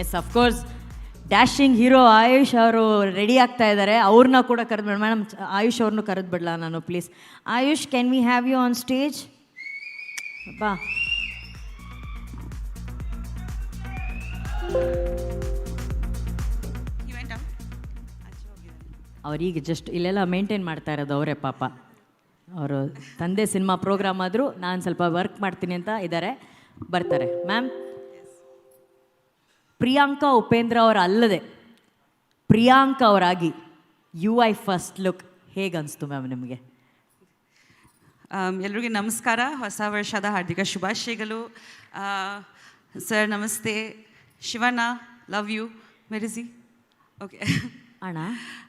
Yes of course dashing hero Ayush ಅವರು ready ಆಗ್ತಾ ಇದ್ದಾರೆ. ಅವ್ರನ್ನ ಕೂಡ ಕರೆದ್ಬಿಡ ಮೇಡಮ್ ಆಯುಷ್ ಅವ್ರನ್ನೂ ಬಿಡಲ ನಾನು please Ayush can we have you on stage ಬಾ. ಅವ್ರೀಗ ಜಸ್ಟ್ ಇಲ್ಲೆಲ್ಲ ಮೇಂಟೈನ್ ಮಾಡ್ತಾ ಇರೋದು ಅವರೇ ಪಾಪ. ಅವರು ತಂದೆ ಸಿನಿಮಾ ಪ್ರೋಗ್ರಾಮ್ ಆದರೂ ನಾನು ಸ್ವಲ್ಪ ವರ್ಕ್ ಮಾಡ್ತೀನಿ ಅಂತ ಇದ್ದಾರೆ ಬರ್ತಾರೆ. ಮ್ಯಾಮ್ ಪ್ರಿಯಾಂಕಾ ಉಪೇಂದ್ರ ಅವರ ಅಲ್ಲದೆ ಪ್ರಿಯಾಂಕಾ ಅವರಾಗಿ ಯು ಐ ಫಸ್ಟ್ ಲುಕ್ ಹೇಗನ್ನಿಸ್ತು ಮ್ಯಾಮ್ ನಿಮಗೆ? ಎಲ್ರಿಗೂ ನಮಸ್ಕಾರ. ಹೊಸ ವರ್ಷದ ಹಾರ್ದಿಕ ಶುಭಾಶಯಗಳು. ಸರ್ ನಮಸ್ತೆ. Shivanna love you. ಮೆರಿಸಿ. ಓಕೆ. ಅಣ್ಣ.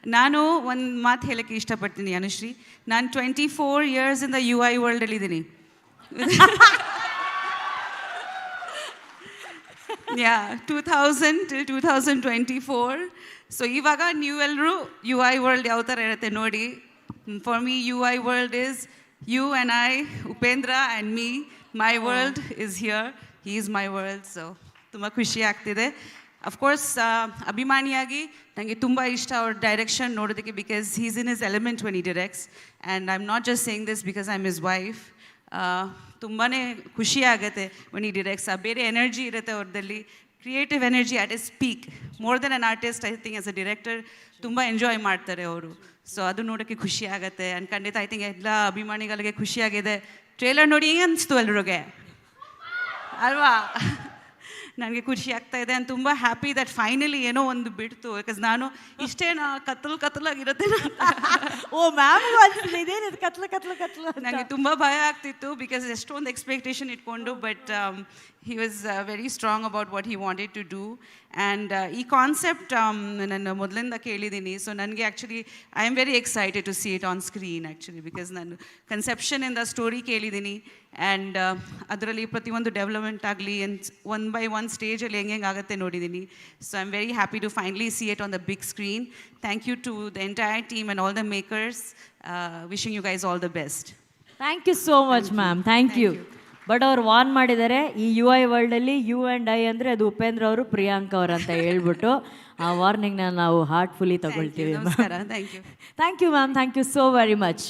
ನಾನು ಒಂದು ಮಾತು ಹೇಳೋಕ್ಕೆ ಇಷ್ಟಪಡ್ತೀನಿ ಅನುಶ್ರೀ. ನಾನು ಟ್ವೆಂಟಿ ಫೋರ್ ಇಯರ್ಸಿಂದ U I ವರ್ಲ್ಡಲ್ಲಿದ್ದೀನಿ yeah two thousand till two thousand twenty four so ಇವಾಗ ನೀವೆಲ್ಲರೂ ಯು ಐ ವರ್ಲ್ಡ್ ಯಾವ ಥರ ಇರುತ್ತೆ ನೋಡಿ. For me U I world is you and I Upendra and me my world is here he is my world so ತುಂಬ ಖುಷಿ ಆಗ್ತಿದೆ. Of course ಅಭಿಮಾನಿಯಾಗಿ ನನಗೆ ತುಂಬ ಇಷ್ಟ ಅವ್ರ ಡೈರೆಕ್ಷನ್ ನೋಡೋದಕ್ಕೆ because he's in his element when he directs and I am not just saying this because I am his wife ತುಂಬಾ ಖುಷಿ ಆಗುತ್ತೆ when he directs. ಆ, ಬೇರೆ ಎನರ್ಜಿ ಇರುತ್ತೆ ಅವ್ರದ್ದಲ್ಲಿ creative energy at his peak more than an artist I think as a director ತುಂಬ enjoy ಮಾಡ್ತಾರೆ ಅವರು. So ಅದು ನೋಡೋಕ್ಕೆ ಖುಷಿ ಆಗುತ್ತೆ. ಆ್ಯಂಡ್ ಖಂಡಿತ ಐ ಥಿಂಕ್ ಎಲ್ಲ ಅಭಿಮಾನಿಗಳಿಗೆ ಖುಷಿಯಾಗಿದೆ ಟ್ರೇಲರ್ ನೋಡಿ ಏನು ಅನಿಸ್ತು ಎಲ್ರಿಗೆ? ಅಲ್ವಾ? ನನಗೆ ಖುಷಿ ಆಗ್ತಾ ಇದೆ. ಆ್ಯಂಡ್ ತುಂಬ ಹ್ಯಾಪಿ ದಟ್ ಫೈನಲಿ ಏನೋ ಒಂದು ಬಿಡ್ತು. ಬಿಕಾಸ್ ನಾನು ಇಷ್ಟೇ ನಾ ಕತ್ತಲು ಕತ್ತಲಾಗಿರುತ್ತೆ ಓ ಮ್ಯಾಮ್ ಇದೇನಿದು? ಕತ್ಲು ಕತ್ಲು ಕತ್ಲು ನನಗೆ ತುಂಬ ಭಯ ಆಗ್ತಿತ್ತು. ಬಿಕಾಸ್ ಎಷ್ಟೊಂದು ಎಕ್ಸ್ಪೆಕ್ಟೇಷನ್ ಇಟ್ಕೊಂಡು but he was very strong about what he wanted to do and ಈ ಕಾನ್ಸೆಪ್ಟ್ ನಾನು ಮೊದಲಿಂದ ಕೇಳಿದ್ದೀನಿ. ಸೊ ನನಗೆ actually I am very excited to see it on screen actually because ನಾನು ಕನ್ಸೆಪ್ಷನಿಂದ ಸ್ಟೋರಿ ಕೇಳಿದ್ದೀನಿ. ಆ್ಯಂಡ್ ಅದರಲ್ಲಿ ಪ್ರತಿಯೊಂದು ಡೆವಲಪ್ಮೆಂಟ್ ಆಗಲಿ ಆ್ಯಂಡ್ ಒನ್ ಬೈ ಒನ್ ಸ್ಟೇಜಲ್ಲಿ ಹೆಂಗೆ ಹೆಂಗೆ ಆಗುತ್ತೆ ನೋಡಿದ್ದೀನಿ. So I am very happy to finally see it on the big screen thank you to the entire team and all the makers wishing you guys all the best thank you so much ma'am thank you but ಅವ್ರು warn ಮಾಡಿದ್ದಾರೆ ಈ U I ವರ್ಲ್ಡಲ್ಲಿ you and I ಅಂದರೆ ಅದು ಉಪೇಂದ್ರ ಅವರು ಪ್ರಿಯಾಂಕ ಅವರು ಅಂತ ಹೇಳ್ಬಿಟ್ಟು ಆ ವಾರ್ನಿಂಗ್ನ ನಾವು ಹಾರ್ಟ್ಫುಲಿ ತಗೊಳ್ತೀವಿ. Thank you ma'am thank you so very much